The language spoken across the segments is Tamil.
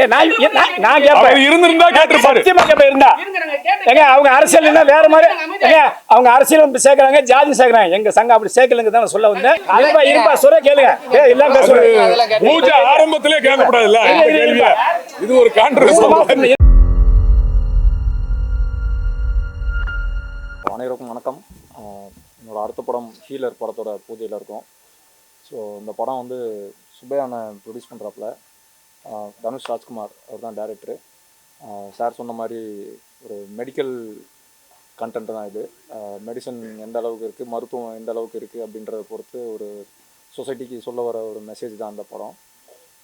ஏன் நான் நான் நான் கேட்பேன் இருந்திருந்தா கேட்டிருப்பாரு. சத்தியமா கேட்பேன் இருந்தா. ஏங்க அவங்க அரசியல் என்ன வேற மாதிரி? ஏங்க அவங்க அரசியல் சேர்க்கறாங்க ஜாதி சேர்க்கறாங்க. எங்க சங்கம் அப்படி சேர்க்கலங்க தான் சொல்ல வந்தேன். இருப்பா இருப்பா சொல்ற கேளுங்க. ஏ இல்ல பேசுறேன் பூஜை ஆரம்பத்திலே கேட்கக்கூடாதுல்ல? இந்த கேள்விய இது ஒரு கான்ட்ரவர்சி அனைவருக்கும் வணக்கம். என்னோட அடுத்த படம் ஹீலர் படத்தோட பூஜையில் இருக்கும். ஸோ இந்த படம் வந்து சுப்பையான ப்ரொடியூஸ் பண்ணுறாப்புல தனுஷ் ராஜ்குமார் அவர் தான் டேரக்டரு சார் சொன்ன மாதிரி ஒரு மெடிக்கல் கண்டென்ட் தான் இது. மெடிசன் எந்த அளவுக்கு இருக்குது மருத்துவம் எந்த அளவுக்கு இருக்குது அப்படின்றத பொறுத்து ஒரு சொசைட்டிக்கு சொல்ல வர ஒரு மெசேஜ் தான் அந்த படம்.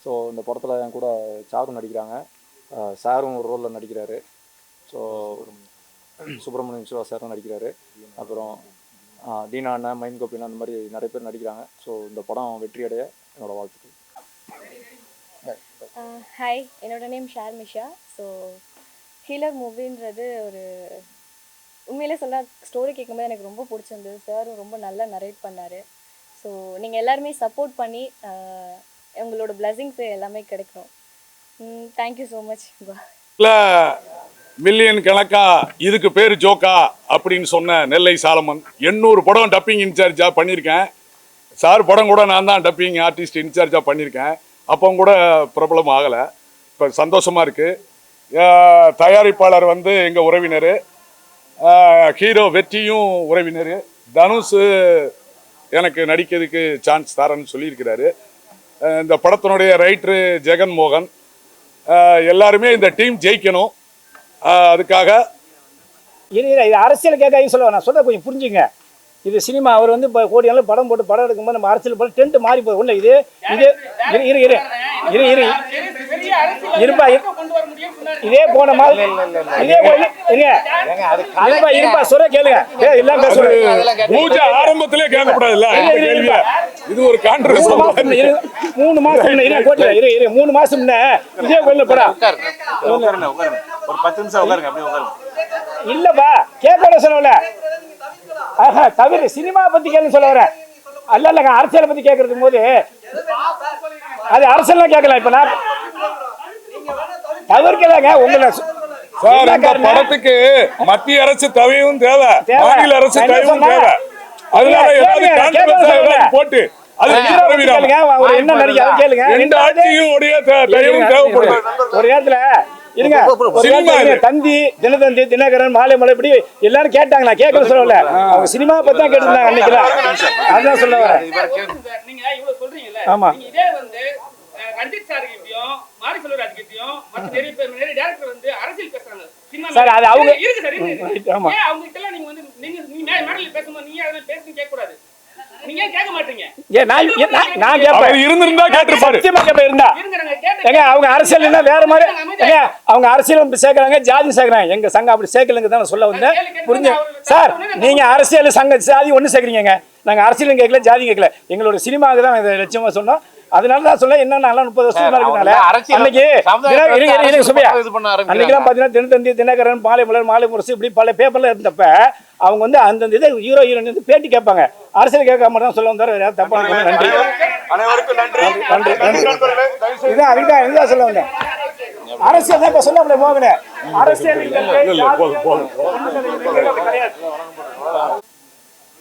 ஸோ இந்த படத்தில் என் கூட சாரும் நடிக்கிறாங்க. சாரும் ஒரு ரோலில் நடிக்கிறாரு. ஸோ சுப்பிரமணியம் சிவா சாரும் நடிக்கிறாரு. அப்புறம் தீனா அண்ணன் மைன் கோபின் அந்த மாதிரி நிறைய பேர் நடிக்கிறாங்க. ஸோ இந்த படம் வெற்றி அடைய என்னோடய வாழ்த்துக்கள். ஹாய் என்னோட நேம் ஷேர் மிஷா ஸோ ஹீலர் மூவின்றது ஒரு உண்மையிலே சொல்ல ஸ்டோரி கேட்கும்போது எனக்கு ரொம்ப பிடிச்சிருந்தது. சாரும் ரொம்ப நல்லா நரேட் பண்ணார். ஸோ நீங்கள் எல்லாருமே சப்போர்ட் பண்ணி ஆஹ், உங்களோட பிளெஸிங்ஸ் எல்லாமே கிடைக்கணும் தேங்க்யூ ஸோ மச் பா. மில்லியன் கணக்கா இதுக்கு பேர் ஜோக்கா அப்படின்னு சொன்ன நெல்லை சாலமன் எண்ணூறு படம் டப்பிங் இன்சார்ஜா பண்ணியிருக்கேன் சார் படம் கூட நான் தான் டப்பிங் ஆர்டிஸ்ட் இன்சார்ஜா பண்ணியிருக்கேன் அப்போ கூட பிரபலம் ஆகலை. இப்போ சந்தோஷமாக இருக்குது தயாரிப்பாளர் வந்து எங்கள் உறவினர். ஹீரோ வெற்றியும் உறவினர். தனுஷ் எனக்கு நடிக்கிறதுக்கு சான்ஸ் தரேன்னு சொல்லியிருக்கிறாரு. இந்த படத்தினுடைய ரைட்ரு ஜெகன் மோகன். எல்லாருமே இந்த டீம் ஜெயிக்கணும். அதுக்காக இல்லை இரு, இது அரசியல் கேட்க சொல்லுவேன் நான் சொல்ல கொஞ்சம் புரிஞ்சுங்க. இது சினிமா அவர் வந்து இப்போ கோடியெல்லாம் படம் போட்டு படம் எடுக்கும்போது நம்ம அரசியல் போல டென்ட் மாறி போகுது. ஒன்று இது இது இரு இரு இரு இரு இரு. இருப்பா இரு. இதே போன மாதிரி இதே இருப்பா இருப்பா சொல்ற கேளுங்க. ஏ இல்ல பேசுறேன் பூஜை ஆரம்பத்திலே கேட்கக்கூடாதுல்ல இது ஒரு இரு மூணு மாசம் இரு கோட்டில இரு இரு மூணு மாசம் இதே கோயில்ல போடா. உட்காருங்க உட்காருங்க. ஒரு பத்து நிமிஷம் உட்காருங்க அப்படியே உட்காருங்க. இல்லப்பா கேட்க சொல்லல. ஆஹா தவிர சினிமா பத்தி கேள்வி சொல்ல வரேன் அல்ல இல்லங்க அரசியலை பத்தி கேட்கறதுக்கு போது அது அரசியல்லாம் கேட்கல இப்ப நான் தவிர்க்கலாங்க. உங்களை சார்? படத்துக்கு மத்திய அரசு தவையும் தேவை. மாநில அரசு தவையும்? தேவை. அதனால ஏதாவது போட்டு அவர் என்ன கேளுங்க. ரெண்டு ஆட்சியும் உடைய த- தயவும் இருங்க, தேவைப்படுது. ஒரு நேரத்துல இருங்க. தந்தி தினதந்தி தினகரன் மாலை மலை இப்படி எல்லாரும் கேட்டாங்க. நான் கேட்கல சொல்லல. அவங்க சினிமா பத்தி தான் கேட்டிருந்தாங்க அன்னைக்குலாம் அதுதான் சொல்ல வரேன். நீங்க இவ்வளவு சொல்றீங்கல்ல. ஆமா. நீங்க இதே வந்து அஹ், ரஞ்சித் சார் கிட்டயும் மாரி செல்வராஜ் கிட்டயும் மத்த நிறைய பேர் நிறைய டேரக்டர் வந்து அரசியல் பேசுறாங்க. சினிமா சார், அது அவங்க- இருக்கு சார் ஆமா. அவங்க கிட்ட எல்லாம் நீங்க வந்து நீங்க நீங்க மே- மேடையில பேசும்போது நீங்க அதெல்லாம் பேசுன்னு கேட்க கூடாது நீங்க கேட்க மாட்டீங்க? ஏன் நான் நான்- கேட்பேன். இருந்திருந்தா கேட்டிருப்பாரு. சத்தியமா கேட்பேன் இருந்தா ஏங்க அவங்க அரசியல் என்ன வேற மாதிரி ஏங்க அவங்க அரசியல் இப்படி சேர்க்கறாங்க ஜாதி சேர்க்கறாங்க. எங்க சங்கம் அப்படி சேர்க்கலங்க தான் சொல்ல வந்தேன். புரிஞ்சு? சார் நீங்க அரசியல் சங்க ஜாதி ஒண்ணு சேர்க்கறீங்க நாங்க அரசியலும் கேட்கல ஜாதி கேட்கல. எங்களோட சினிமாவுக்கு தான் லட்சியமா சொன்னோம். அதனால தான் சொல்ல என்ன நான்லாம் முப்பது வருஷமா இருக்கனால அன்னைக்கு. அன்னைக்கெல்லாம் பாத்தீங்கன்னா தினத்தந்தி தினகரன் மாலை மலர் மாலை முரசு இப்படி பல பேப்பர்ல இருந்தப்ப அவங்க வந்து அந்தந்த இதை ஹீரோ ஹீரோயின் வந்து பேட்டி கேட்பாங்க அரசியல் கேட்காம தான் சொல்ல வந்தாரு வேற யாராவது தப்பா நன்றி அனைவருக்கும் நன்றி நன்றி நன்றி இதான் அதுதான் இதுதான் சொல்ல வந்தேன் அரசியல் தான் இப்ப சொல்ல மோகனே அரசியல்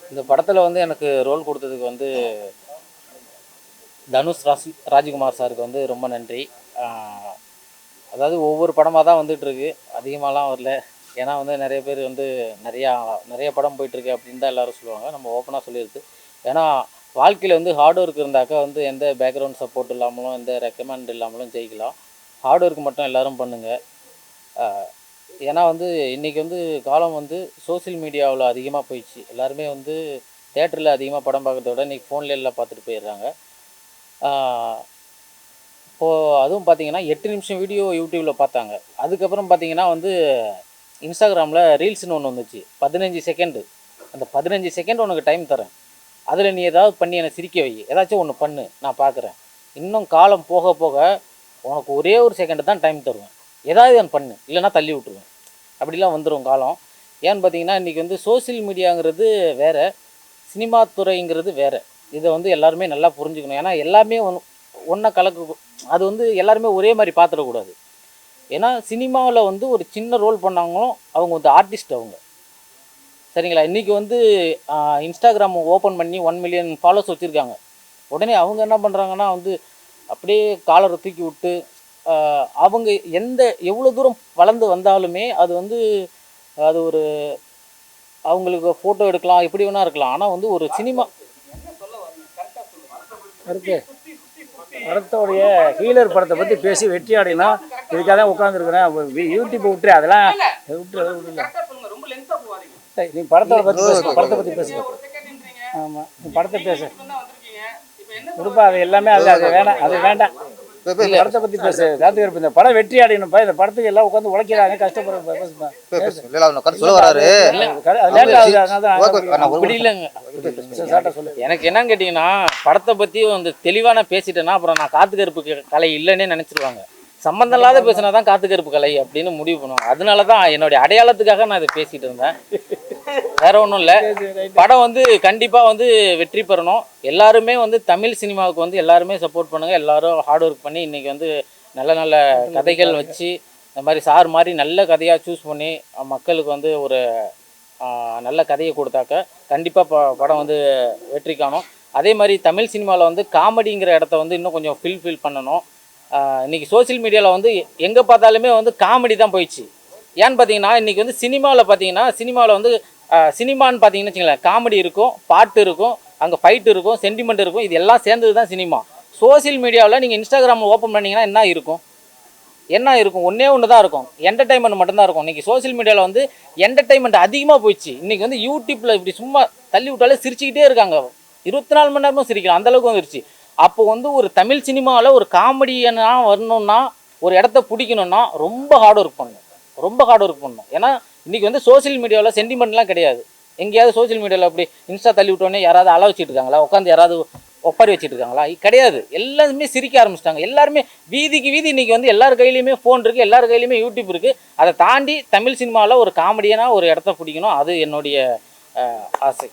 இந்த படத்தில் வந்து எனக்கு ரோல் கொடுத்ததுக்கு வந்து தனுஷ் ராசி ராஜ்குமார் சாருக்கு வந்து ரொம்ப நன்றி. அதாவது ஒவ்வொரு படமாக தான் வந்துட்டுருக்கு. அதிகமாகலாம் வரல. ஏன்னா வந்து நிறைய பேர் வந்து நிறையா நிறைய படம் போயிட்டுருக்கு அப்படின்னு தான் எல்லோரும் சொல்லுவாங்க. நம்ம ஓப்பனாக சொல்லியிருக்கு. ஏன்னா வாழ்க்கையில் வந்து ஹார்ட் ஒர்க் இருந்தாக்கா வந்து எந்த பேக்ரவுண்ட் சப்போர்ட் இல்லாமலும் எந்த ரெக்கமெண்ட் இல்லாமலும் ஜெயிக்கலாம். ஹார்ட் ஒர்க் மட்டும் எல்லோரும் பண்ணுங்கள் ஏன்னா வந்து இன்றைக்கி வந்து காலம் வந்து சோஷியல் மீடியாவில் அதிகமாக போயிடுச்சு. எல்லாருமே வந்து தேட்டரில் அதிகமாக படம் பார்க்கறத விட இன்றைக்கி ஃபோன்ல எல்லாம் பார்த்துட்டு போயிடுறாங்க. இப்போது அதுவும் பார்த்தீங்கன்னா எட்டு நிமிஷம் வீடியோ யூடியூப்பில் பார்த்தாங்க. அதுக்கப்புறம் பார்த்தீங்கன்னா வந்து இன்ஸ்டாகிராமில் ரீல்ஸ்னு ஒன்று வந்துச்சு. பதினஞ்சு செகண்டு அந்த பதினஞ்சு செகண்ட் உனக்கு டைம் தரேன். அதில் நீ ஏதாவது பண்ணி என்னை சிரிக்க வை. ஏதாச்சும் ஒன்று பண்ணு. நான் பார்க்குறேன். இன்னும் காலம் போக போக உனக்கு ஒரே ஒரு செகண்டு தான் டைம் தருவேன். ஏதாவது ஒன்று பண்ணு. இல்லைன்னா தள்ளி விட்ருவேன் அப்படிலாம் வந்துடும் காலம். ஏன்னு பார்த்தீங்கன்னா இன்றைக்கி வந்து சோஷியல் மீடியாங்கிறது வேறு. சினிமா துறைங்கிறது வேறு. இதை வந்து எல்லாருமே நல்லா புரிஞ்சுக்கணும். ஏன்னா எல்லாமே ஒன் ஒன்றா கலக்கு அது வந்து எல்லாருமே ஒரே மாதிரி பார்த்துடக்கூடாது ஏன்னா சினிமாவில் வந்து ஒரு சின்ன ரோல் பண்ணாங்களும் அவங்க வந்து ஆர்டிஸ்ட் அவங்க. சரிங்களா? இன்றைக்கி வந்து இன்ஸ்டாகிராம் ஓப்பன் பண்ணி ஒன் மில்லியன் ஃபாலோஸ் வச்சுருக்காங்க. உடனே அவங்க என்ன பண்ணுறாங்கன்னா வந்து அப்படியே காலரை தூக்கி விட்டு அவங்க எந்த எவ்வளோ தூரம் வளர்ந்து வந்தாலுமே அது வந்து அது ஒரு அவங்களுக்கு ஃபோட்டோ எடுக்கலாம் எப்படி வேணா இருக்கலாம். ஆனால் வந்து ஒரு சினிமா கருத்து படத்தோடைய ஹீலர் படத்தை பற்றி பேசி வெற்றி அடையினா இதுக்காக தான் உட்காந்துருக்குறேன் யூடியூப் விட்டுரு அதெல்லாம் சரி, நீ படத்தோட பற்றி பேசு படத்தை பற்றி ஒரு செகண்ட்ன்றீங்க ஆமாம் நீ படத்தை பேசு. கொடுப்பா அது எல்லாமே அது அது வேணாம் அது வேண்டாம். படத்தை பற்றி பேசு. கார்த்திகர் இந்த படம் வெற்றி அடையணும்ப்பா இந்த படத்துக்கு எல்லாம் உட்காந்து உழைக்கிறாங்க கஷ்டப்படுற பேசுப்பா இல்ல அவர் உட்காந்து சொல்ல வராரு. அது லேட் ஆகுது அதனால தான் ஓகே, நான் ஒரு அப்படி இல்லைங்க. சார்ட்ட சொல்லு. எனக்கு என்னன்னு கேட்டிங்கன்னா படத்தை பற்றி வந்து தெளிவான பேசிட்டேன்னா அப்புறம் நான் காத்து கருப்பு க- கலை இல்லைன்னே நினச்சிருவாங்க. சம்மந்தம் இல்லாத பேசினா தான் காத்து கருப்பு கலை அப்படின்னு முடிவு பண்ணுவாங்க. அதனால தான் என்னுடைய அடையாளத்துக்காக நான் இதை பேசிட்டு இருந்தேன். வேற ஒன்றும் இல்லை. படம் வந்து கண்டிப்பாக வந்து வெற்றி பெறணும். எல்லாருமே வந்து தமிழ் சினிமாவுக்கு வந்து எல்லாருமே சப்போர்ட் பண்ணுங்க. எல்லாரும் ஹார்ட் ஒர்க் பண்ணி இன்னைக்கு வந்து நல்ல நல்ல கதைகள் வச்சு இந்த மாதிரி சார் மாதிரி நல்ல கதையாக சூஸ் பண்ணி மக்களுக்கு வந்து ஒரு நல்ல கதையை கொடுத்தாக்க கண்டிப்பாக ப படம் வந்து வெற்றி காணும். அதே மாதிரி தமிழ் சினிமாவில் வந்து காமெடிங்கிற இடத்த வந்து இன்னும் கொஞ்சம் ஃபில் ஃபில் பண்ணணும். ஆஹ், இன்னைக்கு சோஷியல் மீடியாவில் வந்து எங்கே பார்த்தாலுமே வந்து காமெடி தான் போயிடுச்சு. ஏன்னு பார்த்தீங்கன்னா இன்றைக்கி வந்து சினிமாவில் பார்த்தீங்கன்னா சினிமாவில் வந்து சினிமான்னு பார்த்தீங்கன்னு வச்சுங்களேன் காமெடி இருக்கும் பாட்டு இருக்கும் அங்கே ஃபைட் இருக்கும் சென்டிமெண்ட் இருக்கும் இது எல்லாம் சேர்ந்தது தான் சினிமா. சோஷியல் மீடியாவில் நீங்கள் இன்ஸ்டாகிராமில் ஓப்பன் பண்ணீங்கன்னா என்ன இருக்கும்? என்ன இருக்கும்? ஒன்றே ஒன்று தான் இருக்கும். என்டர்டைன்மெண்ட் மட்டும்தான் இருக்கும். இன்றைக்கி சோஷியல் மீடியாவில் வந்து என்டர்டைன்மெண்ட் அதிகமாக போயிடுச்சு. இன்றைக்கி வந்து யூடியூப்பில் இப்படி சும்மா தள்ளி விட்டாலே சிரிச்சுக்கிட்டே இருக்காங்க. இருபத்தி நாலு மணி நேரமும் சிரிக்கலாம். அந்தளவுக்கு வந்துருச்சு. அப்போ வந்து ஒரு தமிழ் சினிமாவில் ஒரு காமெடியனாக வரணும்னா ஒரு இடத்த பிடிக்கணும்னா ரொம்ப ஹார்ட் ஒர்க் பண்ணணும். ரொம்ப ஹார்ட் ஒர்க் பண்ணணும். ஏன்னா இன்றைக்கி வந்து சோஷியல் மீடியாவில் சென்டிமெண்ட்லாம் கிடையாது. எங்கேயாவது சோஷியல் மீடியாவில் அப்படி இன்ஸ்டா தள்ளி விட்டோன்னே யாராவது அள வச்சுட்டு இருக்காங்களா உட்காந்து யாராவது ஒப்பாரி வச்சுட்டு இருக்காங்களா கிடையாது. எல்லாருமே சிரிக்க ஆரம்பிச்சிட்டாங்க. எல்லாருமே வீதிக்கு வீதி இன்றைக்கி வந்து எல்லார் கையிலையுமே ஃபோன் இருக்குது எல்லார் கையிலையுமே யூடியூப் இருக்குது அதை தாண்டி தமிழ் சினிமாவில் ஒரு காமெடியனாக ஒரு இடத்த பிடிக்கணும். அது என்னுடைய ஆசை.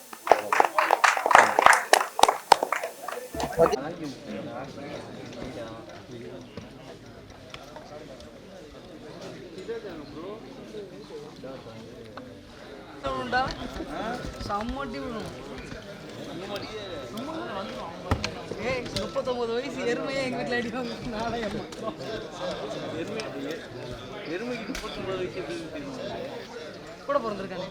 அஹ், ஆசை முப்பத்தொன்பது வயசு எருமையே எங்க வீட்டுல அடிவாங்க நாளையம்மா கூட பிறந்திருக்காங்க